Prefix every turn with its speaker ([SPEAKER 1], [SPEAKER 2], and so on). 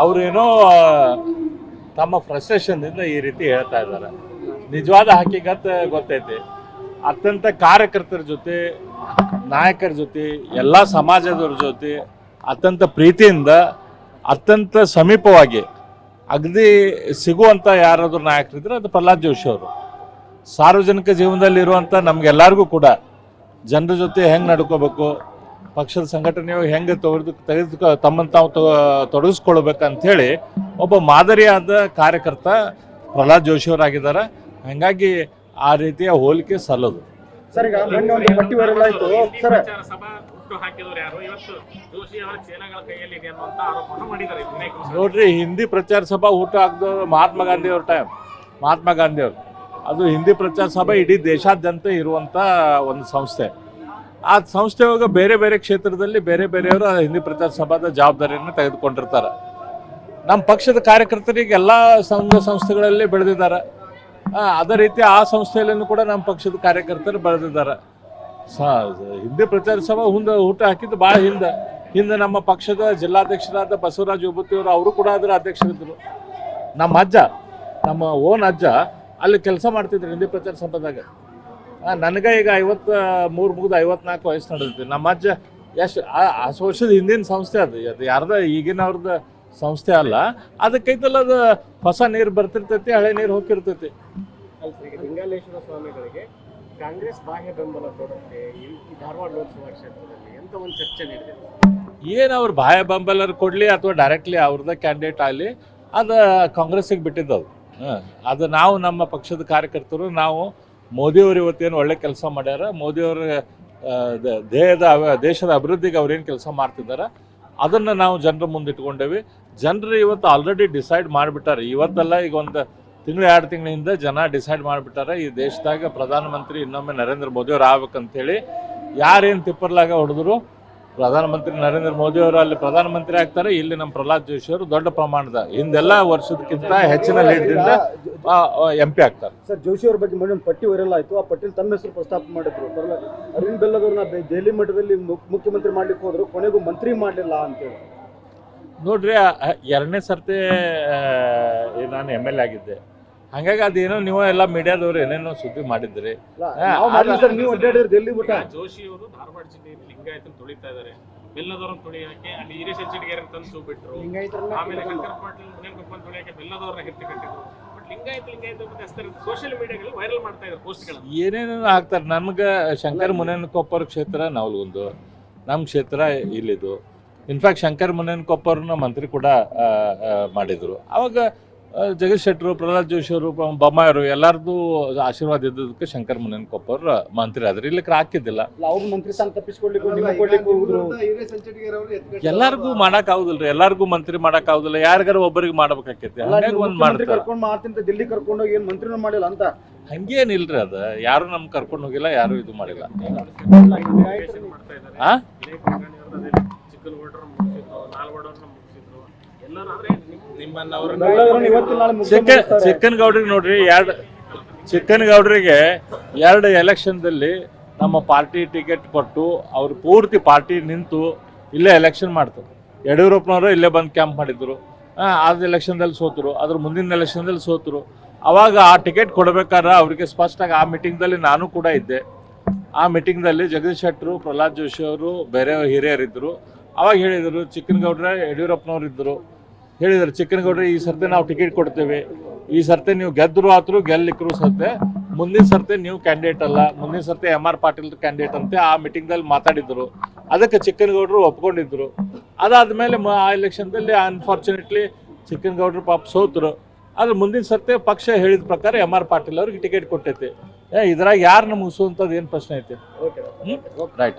[SPEAKER 1] ಅವರೇನೋ ತಮ್ಮ ಫ್ರಸ್ಟ್ರೇಷನ್ದಿಂದ ಈ ರೀತಿ ಹೇಳ್ತಾ ಇದ್ದಾರೆ. ನಿಜವಾದ ಹಕ್ಕಿಗತ್ ಗೊತ್ತೈತಿ. ಅತ್ಯಂತ ಕಾರ್ಯಕರ್ತರ ಜೊತೆ, ನಾಯಕರ ಜೊತೆ, ಎಲ್ಲ ಸಮಾಜದವ್ರ ಜೊತೆ, ಅತ್ಯಂತ ಪ್ರೀತಿಯಿಂದ, ಅತ್ಯಂತ ಸಮೀಪವಾಗಿ, ಅಗದಿ ಸಿಗುವಂಥ ಯಾರಾದರೂ ನಾಯಕರಿದ್ರೆ ಅದು ಪ್ರಹ್ಲಾದ್ ಜೋಶಿ ಅವರು. ಸಾರ್ವಜನಿಕ ಜೀವನದಲ್ಲಿ ಇರುವಂಥ ನಮಗೆಲ್ಲರಿಗೂ ಕೂಡ, ಜನರ ಜೊತೆ ಹೆಂಗೆ ನಡ್ಕೋಬೇಕು ಪಕ್ಷದ ಸಂಘಟನೆಯು ಹೆಂಗೆ ತೆಗೆದು ತೆಗೆದುಕೊ ತಮ್ಮನ್ನು ತಾವು ತೊಡಗಿಸ್ಕೊಳ್ಬೇಕಂತ ಹೇಳಿ ಒಬ್ಬ ಮಾದರಿಯಾದ ಕಾರ್ಯಕರ್ತ ಪ್ರಹ್ಲಾದ್ ಜೋಶಿಯವರಾಗಿದ್ದಾರೆ ಹಂಗಾಗಿ ಆ ರೀತಿಯ ಹೋಲಿಕೆ ಸಲ್ಲದು.
[SPEAKER 2] ಸರ್ ಈಗ ಮೊನ್ನೆ ಒಂದು ಪಟ್ಟಿ ವೈರಲ್ ಆಯ್ತು. ಸರ್.
[SPEAKER 3] ಪ್ರಚಾರ ಹಾಕಿದವರು ಯಾರು? ಇವತ್ತು ಜೋಶಿ ಅವರ ಚೇಲಾಗಳ ಕೈಯಲ್ಲಿ ಇದೆ ಅನ್ನುವಂತ ಆರೋಪವನ್ನು ಮಾಡಿದ್ದಾರೆ ವಿನಾಯಕ್
[SPEAKER 1] ನೋಡ್ರಿ ಹಿಂದಿ ಪ್ರಚಾರ ಸಭಾ ಊಟ ಹಾಕಿದವರು ಮಹಾತ್ಮ ಗಾಂಧಿ ಅವ್ರ ಟೈಮ್ ಮಹಾತ್ಮ ಗಾಂಧಿ ಅವರು ಅದು ಹಿಂದಿ ಪ್ರಚಾರ ಸಭಾ ಇಡೀ ದೇಶಾದ್ಯಂತ ಇರುವಂತ ಒಂದು ಸಂಸ್ಥೆ. ಆ ಸಂಸ್ಥೆ ಒಳಗೆ ಬೇರೆ ಬೇರೆ ಕ್ಷೇತ್ರದಲ್ಲಿ ಬೇರೆ ಬೇರೆಯವರು ಹಿಂದಿ ಪ್ರಚಾರ ಸಭಾದ ಜವಾಬ್ದಾರಿಯನ್ನು ತೆಗೆದುಕೊಂಡಿರ್ತಾರೆ. ನಮ್ಮ ಪಕ್ಷದ ಕಾರ್ಯಕರ್ತರಿಗೆ ಎಲ್ಲ ಸಂಘ ಸಂಸ್ಥೆಗಳಲ್ಲಿ ಬೆಳೆದಿದ್ದಾರೆ. ಅದೇ ರೀತಿ ಆ ಸಂಸ್ಥೆಯಲ್ಲೂ ಕೂಡ ನಮ್ಮ ಪಕ್ಷದ ಕಾರ್ಯಕರ್ತರು ಬೆಳೆದಿದ್ದಾರೆ. ಹಿಂದಿ ಪ್ರಚಾರ ಸಭಾ ಮುಂದೆ ಊಟ ಹಾಕಿದ್ದು ಭಾಳ ಹಿಂದೆ. ಹಿಂದೆ ನಮ್ಮ ಪಕ್ಷದ ಜಿಲ್ಲಾಧ್ಯಕ್ಷರಾದ ಬಸವರಾಜ ವಿಭೂತಿಯವರು ಅವರು ಕೂಡ ಅದರ ಅಧ್ಯಕ್ಷರಿದ್ದರು. ನಮ್ಮ ಅಜ್ಜ, ನಮ್ಮ ಓನ್ ಅಜ್ಜ ಅಲ್ಲಿ ಕೆಲಸ ಮಾಡ್ತಿದ್ರು ಹಿಂದಿ ಪ್ರಚಾರ ಸಭಾದಾಗ. ನನಗೆ ಈಗ ಐವತ್ತ ಮೂರು ಮುಗಿದು ಐವತ್ನಾಲ್ಕು ವಯಸ್ಸು ನಡೆದೈತಿ ನಮ್ಮ ಅಜ್ಜ ಎಷ್ಟು ಅಷ್ಟು ವರ್ಷದ ಹಿಂದಿನ ಸಂಸ್ಥೆ ಅದು. ಅದು ಯಾರ್ದ ಈಗಿನ ಅವ್ರದ ಸಂಸ್ಥೆ ಅಲ್ಲ. ಅದಕ್ಕೈತಲ್ಲ ಅದು ಹೊಸ ನೀರು ಬರ್ತಿರ್ತೈತಿ ಹಳೆ ನೀರು ಹೋಗಿರ್ತೈತಿ
[SPEAKER 3] ಈಗ ಲಿಂಗಾಲೇಶ್ವರ ಸ್ವಾಮಿಗಳಿಗೆ ಕಾಂಗ್ರೆಸ್ ಬಾಹ್ಯ ಬೆಂಬಲ ಕೊಡುತ್ತೆ. ಧಾರವಾಡ ಲೋಕಸಭಾ ಕ್ಷೇತ್ರದಲ್ಲಿ ಅಂತ ಒಂದು ಚರ್ಚೆ ನಡೆದಿದೆ?
[SPEAKER 1] ಏನು ಅವ್ರು ಬಾಹ್ಯ ಬೆಂಬಲರು ಕೊಡಲಿ ಅಥವಾ ಡೈರೆಕ್ಟ್ಲಿ ಅವ್ರದ್ದ ಕ್ಯಾಂಡಿಡೇಟ್ ಆಗಲಿ ಅದು ಕಾಂಗ್ರೆಸ್ಸಿಗೆ ಬಿಟ್ಟಿದ್ದವ್ ಹಾಂ ಅದು ನಾವು ನಮ್ಮ ಪಕ್ಷದ ಕಾರ್ಯಕರ್ತರು ನಾವು ಮೋದಿಯವರು ಇವತ್ತೇನು ಒಳ್ಳೆ ಕೆಲಸ ಮಾಡ್ಯಾರ, ಮೋದಿಯವರ ದೇಹದ ದೇಶದ ಅಭಿವೃದ್ಧಿಗೆ ಅವ್ರೇನು ಕೆಲಸ ಮಾಡ್ತಿದ್ದಾರೆ ಅದನ್ನು ನಾವು ಜನರ ಮುಂದೆ ಇಟ್ಕೊಂಡೇವಿ. ಜನರು ಇವತ್ತು ಆಲ್ರೆಡಿ ಡಿಸೈಡ್ ಮಾಡಿಬಿಟ್ಟಾರೆ. ಇವತ್ತಲ್ಲ ಈಗ ಒಂದು ತಿಂಗಳು, ಎರಡು ತಿಂಗಳಿಂದ ಜನ ಡಿಸೈಡ್ ಮಾಡಿಬಿಟ್ಟಾರೆ, ಈ ದೇಶದಾಗ ಪ್ರಧಾನಮಂತ್ರಿ ಇನ್ನೊಮ್ಮೆ ನರೇಂದ್ರ ಮೋದಿಯವ್ರು ಆಗ್ಬೇಕಂತೇಳಿ. ಯಾರೇನು ತಿಪ್ಪರ್ಲಾಗ ಹೊಡೆದ್ರು ಪ್ರಧಾನಮಂತ್ರಿ ನರೇಂದ್ರ ಮೋದಿ ಅವರು ಅಲ್ಲಿ ಪ್ರಧಾನಮಂತ್ರಿ ಆಗ್ತಾರೆ. ಇಲ್ಲಿ ನಮ್ಮ ಪ್ರಹ್ಲಾದ್ ಜೋಶಿ ಅವರು ದೊಡ್ಡ ಪ್ರಮಾಣದ ಹಿಂದೆಲ್ಲ ವರ್ಷದಕ್ಕಿಂತ ಹೆಚ್ಚಿನ ಲೀಡ್ರಿಂದ ಎಂ ಪಿ ಆಗ್ತಾರೆ.
[SPEAKER 2] ಸರ್ ಜೋಶಿ ಅವ್ರ ಬಗ್ಗೆ ಮೊದಲು ಪಟ್ಟಿ ವೈರಲ್ ಆಯ್ತು. ಆ ಪಟ್ಟಿಲಿ ತಮ್ಮ ಹೆಸರು ಪ್ರಸ್ತಾಪ ಮಾಡಿದ್ರು. ಅರವಿಂದ್ ಬೆಲ್ಲದವ್ರನ್ನ ದೆಹಲಿ ಮಟ್ಟದಲ್ಲಿ ಮುಖ್- ಮುಖ್ಯಮಂತ್ರಿ ಮಾಡ್ಲಿಕ್ಕೆ ಹೋದ್ರು. ಕೊನೆಗೂ ಮಂತ್ರಿ ಮಾಡಲಿಲ್ಲ ಅಂತೇಳಿ
[SPEAKER 1] ನೋಡ್ರಿ ಎರಡನೇ ಸರ್ತಿ ನಾನು ಎಂ ಎಲ್ ಎ ಆಗಿದ್ದೆ. ಹಾಗಾಗಿ ಅದೇನೋ ನೀವು ಎಲ್ಲ ಮೀಡಿಯಾದವ್ರು ಏನೇನೋ ಸುದ್ದಿ ಮಾಡಿದ್ರಿ.
[SPEAKER 3] ಜೋಶಿ ಅವರು ಧಾರವಾಡ ಜಿಲ್ಲೆಯಲ್ಲಿ ಲಿಂಗಾಯತನ ತುಳಿತಾ ಇದ್ದಾರೆ. ಬೆಲ್ಲದವರನ್ನ ತುಳಿಯಕ್ಕೆ ಅಲ್ಲಿ ಹಿರೇಶ್ ಹೆಚ್ಡಿಗೇರಿ ತಂದು ಬಿಟ್ರು ಆಮೇಲೆ ಶಂಕರ ಪಾಟೀಲ್ ಮುನೇನಕೊಪ್ಪನ್ ತುಳಿಯಕ್ಕೆ ಬೆಲ್ಲದವ್ರನ್ನ ಎತ್ತಿ ಕಟ್ಟಿದ್ರು. ಲಿಂಗಾಯತ ಲಿಂಗಾಯತ ಸೋಷಿಯಲ್ ಮೀಡಿಯಾಗಳಲ್ಲಿ ವೈರಲ್ ಮಾಡ್ತಾ ಇದ್ದಾರೆ ಪೋಸ್ಟ್ಗಳನ್ನು
[SPEAKER 1] ಏನೇನೋ ಹಾಕ್ತಾರೆ. ನಮ್ಗೆ ಶಂಕರ್ ಮುನೇನಕೊಪ್ಪರ ಕ್ಷೇತ್ರ ನವಲಗುಂದು ನಮ್ಮ ಕ್ಷೇತ್ರ ಇಲ್ಲಿದು. ಇನ್ಫ್ಯಾಕ್ಟ್ ಶಂಕರ್ ಮುನೇನಕೊಪ್ಪರನ್ನ ಮಂತ್ರಿ ಕೂಡ ಮಾಡಿದ್ರು. ಅವಾಗ ಜಗದೀಶ್ ಶೆಟ್ಟರು ಪ್ರಹ್ಲಾದ್ ಜೋಶಿ ಅವರು ಬೊಮ್ಮಾಯರು ಎಲ್ಲರದು ಆಶೀರ್ವಾದ ಇದ್ದದಕ್ಕೆ ಶಂಕರ್ ಮುನೇನಕೊಪ್ಪರು ಮಂತ್ರಿ ಆದ್ರೆ. ಇಲ್ಲಕ್ಕೆ ಹಾಕಿದ್ದಿಲ್ಲ
[SPEAKER 2] ಎಲ್ಲರಿಗೂ ಅವ್ರು
[SPEAKER 1] ಮಾಡಕ್ ಆಗುದಿಲ್ರಿ ಎಲ್ಲರಿಗೂ ಮಂತ್ರಿ ಮಾಡಕ್ ಆಗುದಿಲ್ಲ ಯಾರಿಗಾರ ಒಬ್ಬರಿಗೆ ಮಾಡ್ಬೇಕಾಕೈತಿ. ಹಂಗಾಗಿ ಒಂದ್ ಮಾಡ್ತಾರೆ.
[SPEAKER 2] ಕರ್ಕೊಂಡು ಮಾಡ್ತೀನಿ ಅಂತ ದಿಲ್ಲಿ ಕರ್ಕೊಂಡು ಹೋಗಿ ಏನ್ ಮಂತ್ರಿನೂ ಮಾಡಿಲ್ಲ ಅಂತ?
[SPEAKER 1] ಹಂಗೇನಿಲ್ರಿ ಅದ. ಯಾರು ನಮ್ ಕರ್ಕೊಂಡು ಹೋಗಿಲ್ಲ ಯಾರು ಇದು ಮಾಡಿಲ್ಲ. ಚಿಕ್ಕನ್ ಗೌಡ್ರಿಗೆ ನೋಡ್ರಿ ಎರಡು ಚಿಕ್ಕನ್ ಗೌಡ್ರಿಗೆ ಎರಡು ಎಲೆಕ್ಷನ್ದಲ್ಲಿ ನಮ್ಮ ಪಾರ್ಟಿ ಟಿಕೆಟ್ ಕೊಟ್ಟು ಅವ್ರು ಪೂರ್ತಿ ಪಾರ್ಟಿ ನಿಂತು ಇಲ್ಲೇ ಎಲೆಕ್ಷನ್ ಮಾಡ್ತಾರೆ ಯಡಿಯೂರಪ್ಪನವರು ಇಲ್ಲೇ ಬಂದು ಕ್ಯಾಂಪ್ ಮಾಡಿದ್ರು. ಆ, ಆದ ಎಲೆಕ್ಷನ್ದಲ್ಲಿ ಸೋತರು ಅದ್ರ ಮುಂದಿನ ಎಲೆಕ್ಷನ್ದಲ್ಲಿ ಸೋತರು. ಅವಾಗ ಆ ಟಿಕೆಟ್ ಕೊಡ್ಬೇಕಾದ್ರೆ ಅವರಿಗೆ ಸ್ಪಷ್ಟವಾಗಿ ಆ ಮೀಟಿಂಗ್ದಲ್ಲಿ ನಾನು ಕೂಡ ಇದ್ದೆ. ಆ ಮೀಟಿಂಗ್ದಲ್ಲಿ ಜಗದೀಶ್ ಶೆಟ್ಟರು ಪ್ರಹ್ಲಾದ್ ಜೋಶಿ ಅವರು ಬೇರೆ ಹಿರಿಯರಿದ್ದರು ಅವಾಗ ಹೇಳಿದರು ಚಿಕ್ಕನಗೌಡ್ರ ಯಡಿಯೂರಪ್ಪನವ್ರು ಇದ್ದರು ಹೇಳಿದ್ರು ಚಿಕ್ಕನಗೌಡ್ರೆ ಈ ಸರ್ತಿ ನಾವು ಟಿಕೆಟ್ ಕೊಡ್ತೇವೆ. ಈ ಸರ್ತಿ ನೀವು ಗೆದ್ದರು ಆತರು ಗೆಲ್ಲಿಕ್ಕರು ಸತ್ತೆ ಮುಂದಿನ ಸರ್ತಿ ನೀವು ಕ್ಯಾಂಡಿಡೇಟ್ ಅಲ್ಲ. ಮುಂದಿನ ಸರ್ತಿ ಎಂ ಆರ್ ಪಾಟೀಲ್ ಕ್ಯಾಂಡಿಡೇಟ್ ಅಂತೆ ಆ ಮೀಟಿಂಗ್ದಲ್ಲಿ ಮಾತಾಡಿದ್ರು. ಅದಕ್ಕೆ ಚಿಕ್ಕನಗೌಡರು ಒಪ್ಕೊಂಡಿದ್ರು. ಅದಾದಮೇಲೆ ಆ ಎಲೆಕ್ಷನ್ದಲ್ಲಿ ಅನ್ಫಾರ್ಚುನೇಟ್ಲಿ ಚಿಕ್ಕನಗೌಡರು ಪಾಪ ಸೋತರು. ಆದ್ರೆ ಮುಂದಿನ ಸರ್ತಿ ಪಕ್ಷ ಹೇಳಿದ ಪ್ರಕಾರ ಎಂ ಆರ್ ಪಾಟೀಲ್ ಅವ್ರಿಗೆ ಟಿಕೆಟ್ ಕೊಟ್ಟೈತಿ. ಏ ಇದ್ರಾಗ ಯಾರು ಮುಗಿಸುವಂಥದ್ದು ಏನು ಪ್ರಶ್ನೆ ಐತೆ? ರೈಟ್